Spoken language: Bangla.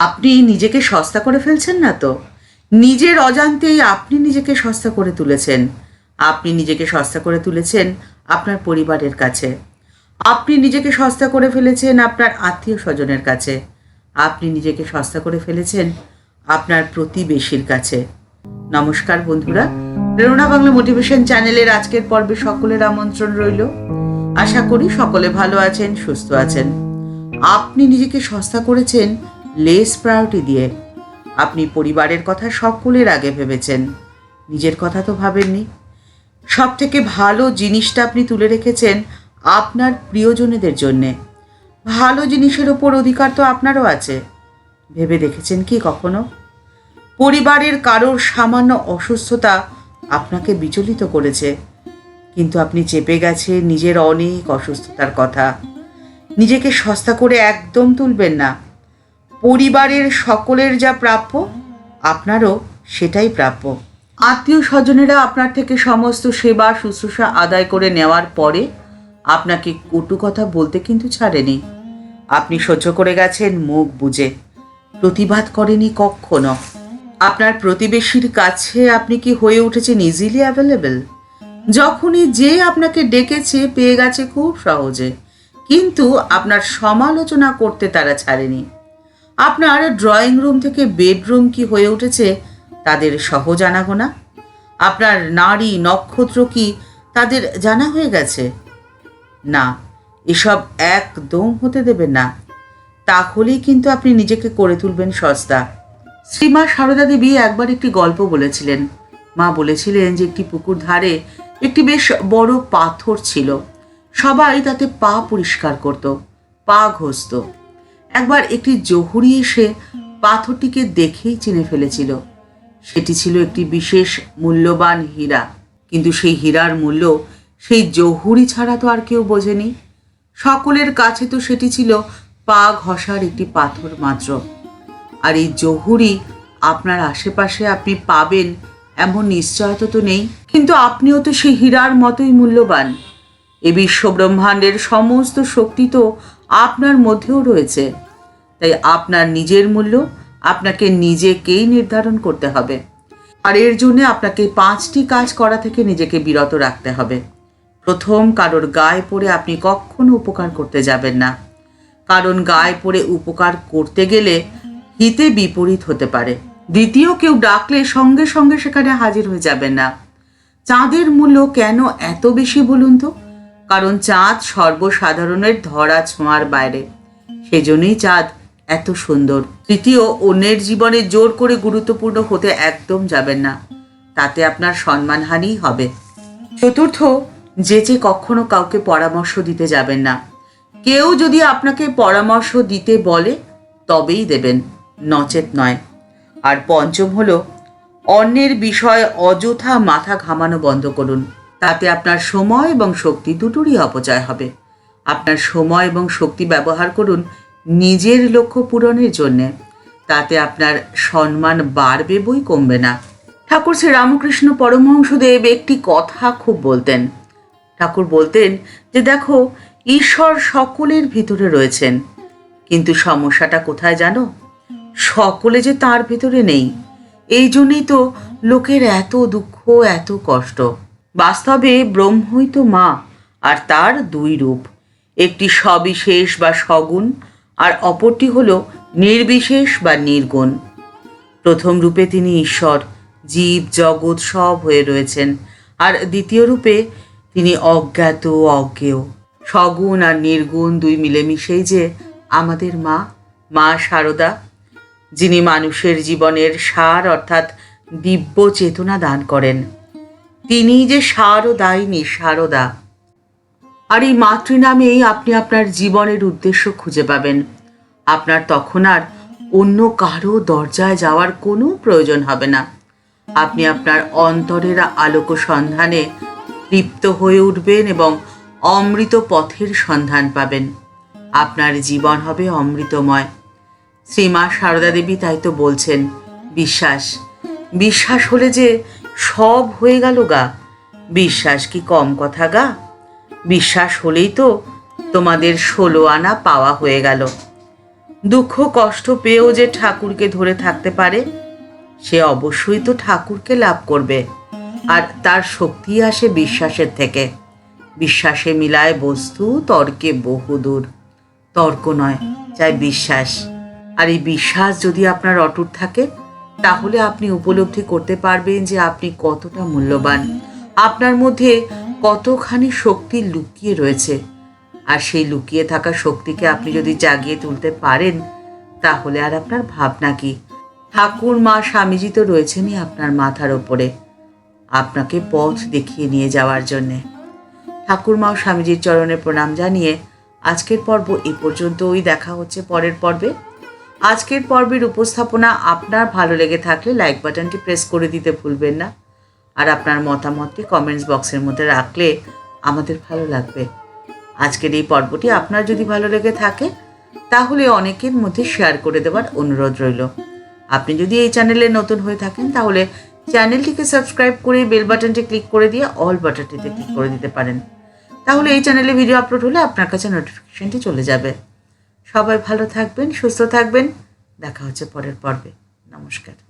আপনি নিজেকে সস্তা করে ফেলছেন না তো? নিজের অজান্তেই আপনি নিজেকে সস্তা করে তুলেছেন। আপনি নিজেকে সস্তা করে তুলেছেন আপনার পরিবারের কাছে। আপনি নিজেকে সস্তা করে ফেলেছেন আপনার আত্মীয় স্বজনের কাছে। আপনি নিজেকে সস্তা করে ফেলেছেন আপনার প্রতিবেশীর কাছে। নমস্কার বন্ধুরা। প্রেরণা বাংলা মোটিভেশন চ্যানেলের আজকের পর্বে সকলের আমন্ত্রণ রইল। আশা করি সকলে ভালো আছেন, সুস্থ আছেন। আপনি নিজেকে সস্তা করেছেন লেস প্রায়োরিটি দিয়ে। আপনি পরিবারের কথা সকলের আগে ভেবেছেন। নিজের কথা তো ভাবেননি। সব থেকে ভালো জিনিসটা আপনি তুলে রেখেছেন আপনার প্রিয়জনেদের জন্যে। ভালো জিনিসের ওপর অধিকার তো আপনারও আছে। ভেবে দেখেছেন কি কখনো? পরিবারের কারোর সামান্য অসুস্থতা আপনাকে বিচলিত করেছে। কিন্তু আপনি চেপে গেছে নিজের অনেক অসুস্থতার কথা। নিজেকে সস্তা করে একদম তুলবেন না। পরিবারের সকলের যা প্রাপ্য, আপনারও সেটাই প্রাপ্য। আত্মীয় স্বজনেরা আপনার থেকে সমস্ত সেবা, শুশ্রূষা আদায় করে নেওয়ার পরে আপনাকে কটু কথা বলতে কিন্তু ছাড়েনি। আপনি সহ্য করে গেছেন মুখ বুঝে প্রতিবাদ করেনি কখনো। আপনার প্রতিবেশীর কাছে আপনি কি হয়ে উঠেছেন ইজিলি অ্যাভেলেবেল যখনই যে আপনাকে ডেকেছে, পেয়ে গেছে খুব সহজে। কিন্তু আপনার সমালোচনা করতে তারা ছাড়েনি। আপনার ড্রয়িং রুম থেকে বেডরুম কি হয়ে উঠেছে, তাদের সহজ আনাগোনা আপনার নারী নক্ষত্র কি তাদের জানা হয়ে গেছে? না, এসব একদম হতে দেবেন না। তাহলেই কিন্তু আপনি নিজেকে করে তুলবেন সস্তা। শ্রীমা সারদা দেবী একবার একটি গল্প বলেছিলেন। মা বলেছিলেন যে একটি পুকুর ধারে একটি বেশ বড় পাথর ছিল। সবাই তাতে পা পরিষ্কার করত, পা ঘষত। একবার একটি জহুরি এসে পাথরটিকে দেখেই চিনে ফেলেছিল। সেটি ছিল একটি বিশেষ মূল্যবান হীরা। কিন্তু সেই হীরার মূল্য সেই জহুরি ছাড়া তো আর কেউ বোঝেনি। সকলের কাছে তো সেটি ছিল পা ঘষার একটি পাথর মাত্র। আর এই জহুরি আপনার আশেপাশে আপনি পাবেন এমন নিশ্চয়তা তো নেই। কিন্তু আপনিও তো সেই হীরার মতোই মূল্যবান। এ বিশ্ব ব্রহ্মাণ্ডের সমস্ত শক্তি তো আপনার মধ্যেও রয়েছে। তাই আপনার নিজের মূল্য আপনাকে নিজেকেই নির্ধারণ করতে হবে। আর এর জন্য আপনাকে পাঁচটি কাজ করা থেকে নিজেকে বিরত রাখতে হবে। প্রথম, কারোর গায়ে পড়ে আপনি কখনো উপকার করতে যাবেন না। কারণ গায়ে পড়ে উপকার করতে গেলে হিতে বিপরীত হতে পারে। দ্বিতীয়, কেউ ডাকলে সঙ্গে সঙ্গে সেখানে হাজির হয়ে যাবেন না। চাঁদের মূল্য কেন এত বেশি বলুন তো? কারণ চাঁদ সর্বসাধারণের ধরা ছোঁয়ার বাইরে। সেজন্যই চাঁদ এত সুন্দর। তৃতীয়, অন্যের জীবনে জোর করে গুরুত্বপূর্ণ হতে একদম যাবেন না। তাতে আপনার সম্মানহানিই হবে। চতুর্থ, যে যে কখনো কাউকে পরামর্শ দিতে যাবেন না। কেউ যদি আপনাকে পরামর্শ দিতে বলে, তবেই দেবেন। নচেত নয়। আর পঞ্চম হলো, অন্যের বিষয়ে অযথা মাথা ঘামানো বন্ধ করুন। তাতে আপনার সময় এবং শক্তি দুটোরই অপচয় হবে। আপনার সময় এবং শক্তি ব্যবহার করুন নিজের লক্ষ্য পূরণের জন্যে। তাতে আপনার সম্মান বাড়বে বই কমবে না। ঠাকুর শ্রী রামকৃষ্ণ পরমহংসদেব একটি কথা খুব বলতেন। ঠাকুর বলতেন যে, দেখো, ঈশ্বর সকলের ভিতরে রয়েছেন। কিন্তু সমস্যাটা কোথায় জানো? সকলে যে তার ভিতরে নেই। এই জন্যই তো লোকের এত দুঃখ, এত কষ্ট। বাস্তবে ব্রহ্মই তো মা, আর তার দুই রূপ। একটি সবিশেষ বা সগুণ, আর অপরটি হল নির্বিশেষ বা নির্গুণ। প্রথম রূপে তিনি ঈশ্বর, জীব, জগৎ সব হয়ে রয়েছেন। আর দ্বিতীয় রূপে তিনি অজ্ঞাত, অজ্ঞেয়। সগুণ আর নির্গুণ দুই মিলেমিশেই যে আমাদের মা মা শারদা যিনি মানুষের জীবনের সার অর্থাৎ দিব্য চেতনা দান করেন। তিনি যে সারদায়িনী, সারদা। আর এই মাতৃনামেই আপনি আপনার জীবনের উদ্দেশ্য খুঁজে পাবেন। আপনার তখন আর অন্য কারও দরজায় যাওয়ার কোনো প্রয়োজন হবে না। আপনি আপনার অন্তরের আলোক সন্ধানে তৃপ্ত হয়ে উঠবেন এবং অমৃত পথের সন্ধান পাবেন। আপনার জীবন হবে অমৃতময়। শ্রীমা সারদা দেবী তাই তো বলছেন, বিশ্বাস। বিশ্বাস হলে যে সব হয়ে গেল গা। বিশ্বাস কি কম কথা গা? বিশ্বাস হলেই তো তোমাদের ষোলো আনা পাওয়া হয়ে গেল। দুঃখ কষ্ট পেয়েও যে ঠাকুরকে ধরে থাকতে পারে, সে অবশ্যই তো ঠাকুরকে লাভ করবে। আর তার শক্তি আসে বিশ্বাসের থেকে। বিশ্বাসে মিলায় বস্তু, তর্কে বহুদূর। তর্ক নয়, চাই বিশ্বাস। আর এই বিশ্বাস যদি আপনার অটুট থাকে তাহলে আপনি উপলব্ধি করতে পারবেন যে আপনি কতটা মূল্যবান। আপনার মধ্যে কতখানি শক্তি লুকিয়ে রয়েছে। আর সেই লুকিয়ে থাকা শক্তিকে আপনি যদি জাগিয়ে তুলতে পারেন, তাহলে আর আপনার ভাবনা কি? ঠাকুর, মা, স্বামীজি তো রয়েছেনই আপনার মাথার ওপরে। আপনাকে পথ দেখিয়ে নিয়ে যাওয়ার জন্যে। ঠাকুরমা ও স্বামীজির চরণে প্রণাম জানিয়ে আজকের পর্ব এই পর্যন্তই দেখা হচ্ছে পরের পর্বে। আজকের পর্বের উপস্থাপনা আপনার ভালো লেগে থাকলে লাইক বাটনটি প্রেস করে দিতে ভুলবেন না। আর আপনার মতামতটি কমেন্টস বক্সের মধ্যে রাখলে আমাদের ভালো লাগবে। আজকের এই পর্বটি আপনার যদি ভালো লেগে থাকে, তাহলে অনেকের মধ্যে শেয়ার করে দেওয়ার অনুরোধ রইল। আপনি যদি এই চ্যানেলে নতুন হয়ে থাকেন, তাহলে চ্যানেলটিকে সাবস্ক্রাইব করে বেল বাটনটি ক্লিক করে দিয়ে অল বাটনটিতে ক্লিক করে দিতে পারেন। তাহলে এই চ্যানেলে ভিডিও আপলোড হলে আপনার কাছে নোটিফিকেশনটি চলে যাবে। সবাই ভালো থাকবেন সুস্থ থাকবেন। দেখা হচ্ছে পরের পর্বে। নমস্কার।